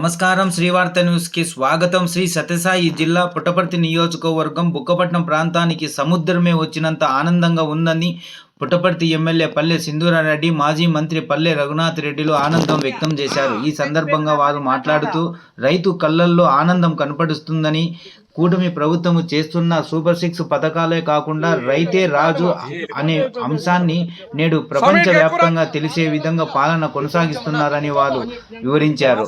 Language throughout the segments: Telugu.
నమస్కారం శ్రీవార్త న్యూస్కి స్వాగతం. శ్రీ సత్యసాయి జిల్లా పుట్టపర్తి నియోజకవర్గం బుక్కపట్నం ప్రాంతానికి సముద్రమే వచ్చినంత ఆనందంగా ఉందని పుట్టపర్తి ఎమ్మెల్యే పల్లె సింధూరారెడ్డి మాజీ మంత్రి పల్లె రఘునాథ్ రెడ్డిలు ఆనందం వ్యక్తం చేశారు. ఈ సందర్భంగా వారు మాట్లాడుతూ రైతు కళ్ళల్లో ఆనందం కనపడుస్తుందని కూటమి ప్రభుత్వము చేస్తున్న సూపర్ సిక్స్ పథకాలే కాకుండా రైతే రాజు అనే అంశాన్ని నేడు ప్రపంచవ్యాప్తంగా తెలిసే విధంగా పాలన కొనసాగిస్తున్నారని వారు వివరించారు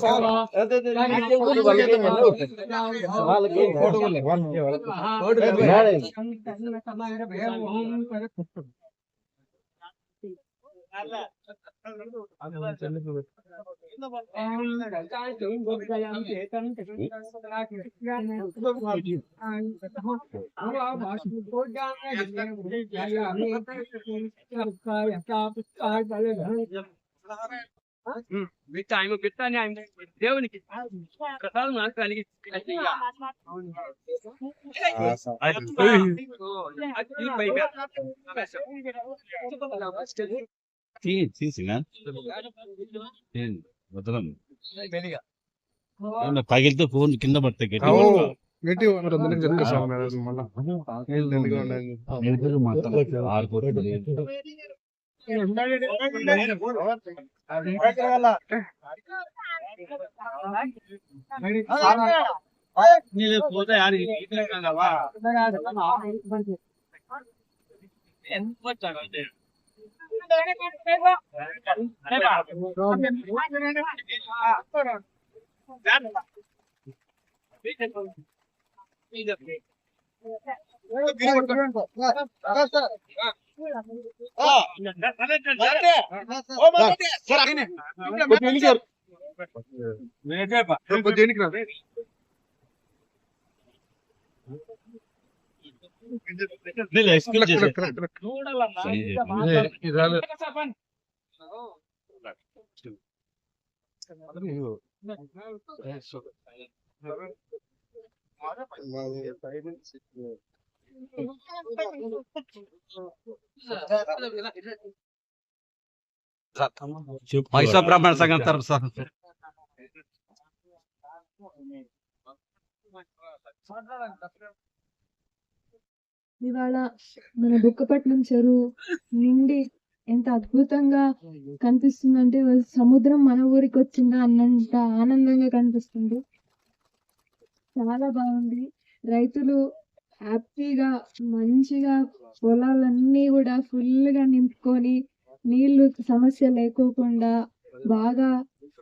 బిట్ట ఆయన బిట్ట అని ఆయన దేవునికి ప్రసాదం నాకు కలిగి తీసిన వదలను ఏమన్నా పగిలితే ఫోన్ కింద పడతాయి గట్టి పోతే? ఎంత వచ్చాక అంటే? కొంచెం దేనికి రా? మహిళా బ్రాహ్మణ సంఘం తరపు సార్. ఇవాళ మన బుక్కపట్నం చెరువు నిండి ఎంత అద్భుతంగా కనిపిస్తుందంటే సముద్రం మన ఊరికి వచ్చిందా అన్నంత ఆనందంగా కనిపిస్తుంది. చాలా బాగుంది. రైతులు హ్యాపీగా మంచిగా పొలాలన్నీ కూడా ఫుల్గా నింపుకొని నీళ్ళు సమస్య లేకోకుండా బాగా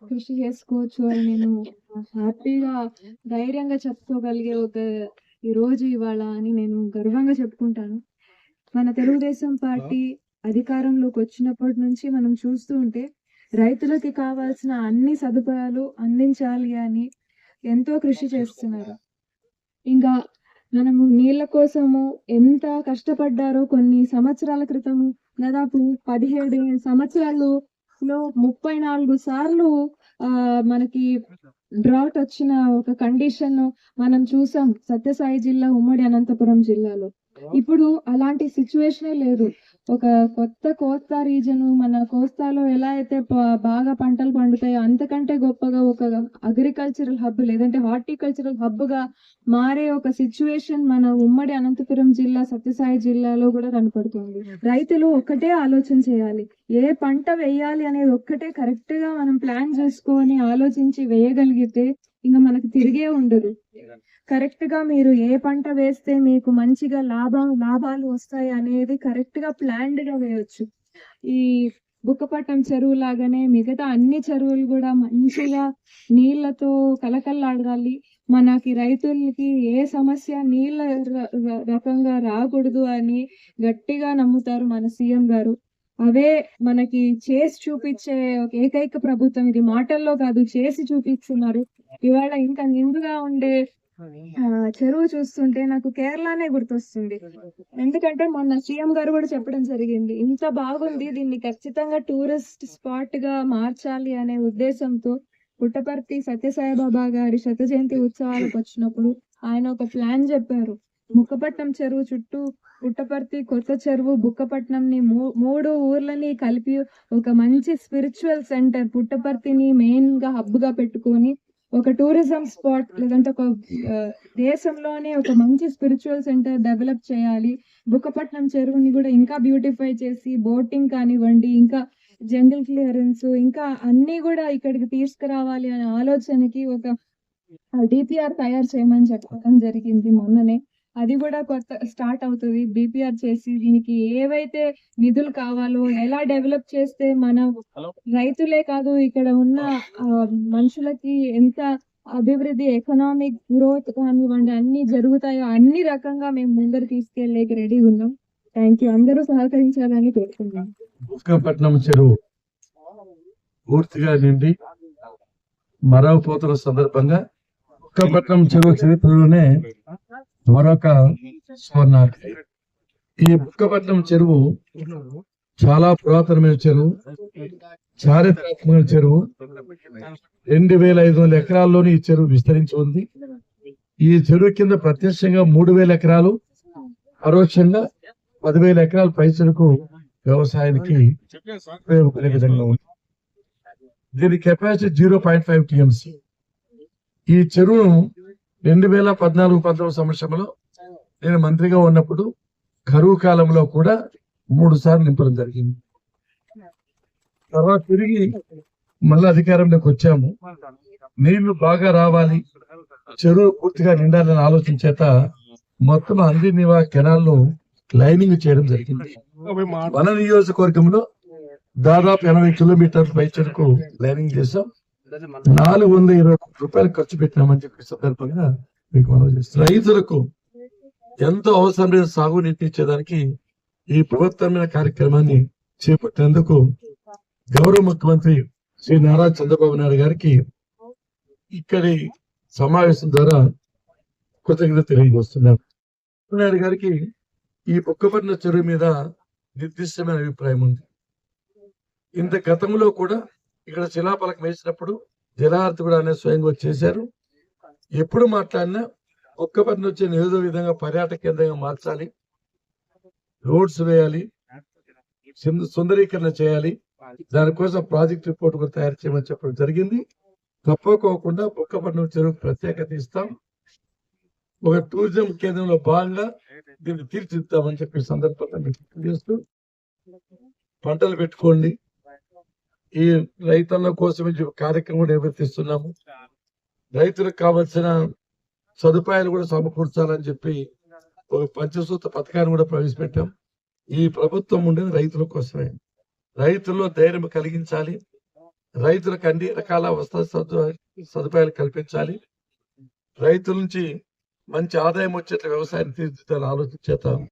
కృషి చేసుకోవచ్చు అని నేను హ్యాపీగా ధైర్యంగా చెప్పుకోగలిగే ఒక ఈ రోజు ఇవాళ అని నేను గర్వంగా చెప్పుకుంటాను. మన తెలుగుదేశం పార్టీ అధికారంలోకి వచ్చినప్పటి నుంచి మనం చూస్తూ ఉంటే రైతులకి కావాల్సిన అన్ని సదుపాయాలు అందించాలి అని ఎంతో కృషి చేస్తున్నారు. ఇంకా మనము నీళ్ళ కోసము ఎంత కష్టపడ్డారో కొన్ని సంవత్సరాల క్రితము దాదాపు పదిహేడు సంవత్సరాలు లో ముప్పై నాలుగు సార్లు ఆ మనకి డ్రాట్ వచ్చిన ఒక కండిషన్ మనం చూసాం సత్యసాయి జిల్లా ఉమ్మడి అనంతపురం జిల్లాలో. ఇప్పుడు అలాంటి సిచ్యువేషనే లేదు. ఒక కొత్త కోస్తా రీజను మన కోస్తాలో ఎలా అయితే బాగా పంటలు పండుతాయో అంతకంటే గొప్పగా ఒక అగ్రికల్చరల్ హబ్ లేదంటే హార్టికల్చరల్ హబ్గా మారే ఒక సిచ్యువేషన్ మన ఉమ్మడి అనంతపురం జిల్లా సత్యసాయి జిల్లాలో కూడా కనపడుతుంది. రైతులు ఒక్కటే ఆలోచన చేయాలి. ఏ పంట వేయాలి అనేది ఒక్కటే కరెక్ట్గా మనం ప్లాన్ చేసుకొని ఆలోచించి వేయగలిగితే ఇంకా మనకు తిరిగే ఉండదు. కరెక్ట్గా మీరు ఏ పంట వేస్తే మీకు మంచిగా లాభం లాభాలు వస్తాయి అనేది కరెక్ట్గా ప్లాన్డ్గా వేయొచ్చు. ఈ బుక్కపట్నం చెరువు లాగానే మిగతా అన్ని చెరువులు కూడా మంచిగా నీళ్ళతో కలకల్లాడాలి మనకి రైతులకి ఏ సమస్య నీళ్ళ రకంగా రాకూడదు అని గట్టిగా నమ్ముతారు మన సీఎం గారు. అవే మనకి చేసి చూపించే ఒక ఏకైక ప్రభుత్వం. ఇది మాటల్లో కాదు చేసి చూపిస్తున్నారు. ఇవాళ ఇంకా నిండుగా ఉండే చెరువు చూస్తుంటే నాకు కేరళనే గుర్తొస్తుంది. ఎందుకంటే మొన్న సీఎం గారు కూడా చెప్పడం జరిగింది ఇంత బాగుంది దీన్ని ఖచ్చితంగా టూరిస్ట్ స్పాట్గా మార్చాలి అనే ఉద్దేశంతో పుట్టపర్తి సత్యసాయిబాబా గారి శత జయంతి ఉత్సవాలకు వచ్చినప్పుడు ఆయన ఒక ప్లాన్ చెప్పారు. ముక్కపట్నం చెరువు చుట్టూ పుట్టపర్తి కొత్త చెరువు బుక్కపట్నం ని మూడు ఊర్లని కలిపి ఒక మంచి స్పిరిచువల్ సెంటర్ పుట్టపర్తిని మెయిన్గా హబ్గా పెట్టుకొని ఒక టూరిజం స్పాట్ లేదంటే ఒక దేశంలోనే ఒక మంచి స్పిరిచువల్ సెంటర్ డెవలప్ చేయాలి. బుక్కపట్నం చెరువుని కూడా ఇంకా బ్యూటిఫై చేసి బోటింగ్ కానివ్వండి ఇంకా జంగిల్ క్లియరెన్స్ ఇంకా అన్ని కూడా ఇక్కడికి తీసుకురావాలి అనే ఆలోచనకి ఒక డిపిఆర్ తయారు చేయమని చెప్పడం జరిగింది మొన్ననే. అది కూడా కొత్త స్టార్ట్ అవుతుంది. డిపిఆర్ చేసి దీనికి ఏవైతే నిధులు కావాలో ఎలా డెవలప్ చేస్తే మన రైతులే కాదు ఇక్కడ ఉన్న ఆ, మనుషులకి ఎంత అభివృద్ధి ఎకనామిక్ గ్రోత్ కానివ్వండి అన్ని జరుగుతాయో అన్ని రకంగా మేము ముందరు తీసుకెళ్ళేకి రెడీ ఉన్నాం. Thank you. అందరూ సహకరించాలని కోరుకుంటున్నాం. చెరువు. పూర్తిగా నిండి మరవపోతున్న సందర్భంగా బుక్కపట్నం చెరువు చరిత్రలోనే మరొక స్వర్ణార్థి. ఈ బుక్కపట్నం చెరువు చాలా పురాతనమైన చెరువు చారిత్రాత్మక చెరువు. రెండు వేల ఐదు వందల ఎకరాల్లోని ఈ చెరువు విస్తరించి ఉంది. ఈ చెరువు కింద ప్రత్యక్షంగా మూడు వేల ఎకరాలు పరోక్షంగా పదివేల ఎకరాల పైసలకు వ్యవసాయానికి ఉపయోగపడే విధంగా ఉంది. దీని capacity zero point five TMC ఈ చెరువును రెండు వేల పద్నాలుగు పంతొమ్మిది సంవత్సరంలో నేను మంత్రిగా ఉన్నప్పుడు కరువు కాలంలో కూడా మూడు సార్లు నింపడం జరిగింది. తర్వాత తిరిగి మళ్ళీ అధికారంలోకి వచ్చాము. నీళ్ళు బాగా రావాలి. చెరువు పూర్తిగా నిండాలని ఆలోచన చేత మొత్తం అంది నివా కెనాల్లో లైనింగ్ చేయడం జరిగింది. మన నియోజకవర్గంలో దాదాపు ఎనభై కిలోమీటర్ల పై చెరుకు లైనింగ్ చేసాం నాలుగు వందల ఇరవై రూపాయలు ఖర్చు పెట్టినామని చెప్పి సందర్భంగా మీకు మనం చేస్తాం. రైతులకు ఎంతో అవసరమైన సాగునీటి ఇచ్చేదానికి ఈ బృహత్తరమైన కార్యక్రమాన్ని చేపట్టినందుకు గౌరవ ముఖ్యమంత్రి శ్రీ నారా చంద్రబాబు నాయుడు గారికి ఇక్కడి సమావేశం ద్వారా కృతజ్ఞత తెలియజేస్తున్నాం. చంద్రబాబు నాయుడు గారికి ఈ బుక్కపట్న చెరువు మీద నిర్దిష్టమైన అభిప్రాయం ఉంది. ఇంత గతంలో కూడా ఇక్కడ శిలాపలకం వేసినప్పుడు జలహారతి కూడా అనేది స్వయంగా చేశారు. ఎప్పుడు మాట్లాడినా ఒక్కపరిని వచ్చే ఏదో విధంగా పర్యాటక కేంద్రంగా మార్చాలి. రోడ్స్ వేయాలి. సుందరీకరణ చేయాలి. దానికోసం ప్రాజెక్ట్ రిపోర్ట్ కూడా తయారు చేయమని చెప్పడం జరిగింది. తప్పకోకుండా బుక్కపట్నం చెరువు ప్రత్యేకత ఇస్తాం. ఒక టూరిజం కేంద్రంలో భాగంగా దీన్ని తీర్చిద్దామని చెప్పి సందర్భంగా మీకు పంటలు పెట్టుకోండి. ఈ రైతన్న కోసం కార్యక్రమం నిర్వర్తిస్తున్నాము. రైతులకు కావాల్సిన సదుపాయాలు కూడా సమకూర్చాలని చెప్పి ఒక పంచసూత్ర పథకాన్ని కూడా ప్రవేశపెట్టాం. ఈ ప్రభుత్వం ఉండేది రైతుల కోసమే. రైతుల్లో ధైర్యం కలిగించాలి. రైతులకు అన్ని రకాల వసతి సదుపాయాలు కల్పించాలి. రైతుల నుంచి మంచి ఆదాయం వచ్చేట్ల వ్యవసాయాన్ని తీర్చిదిద్దాలని ఆలోచన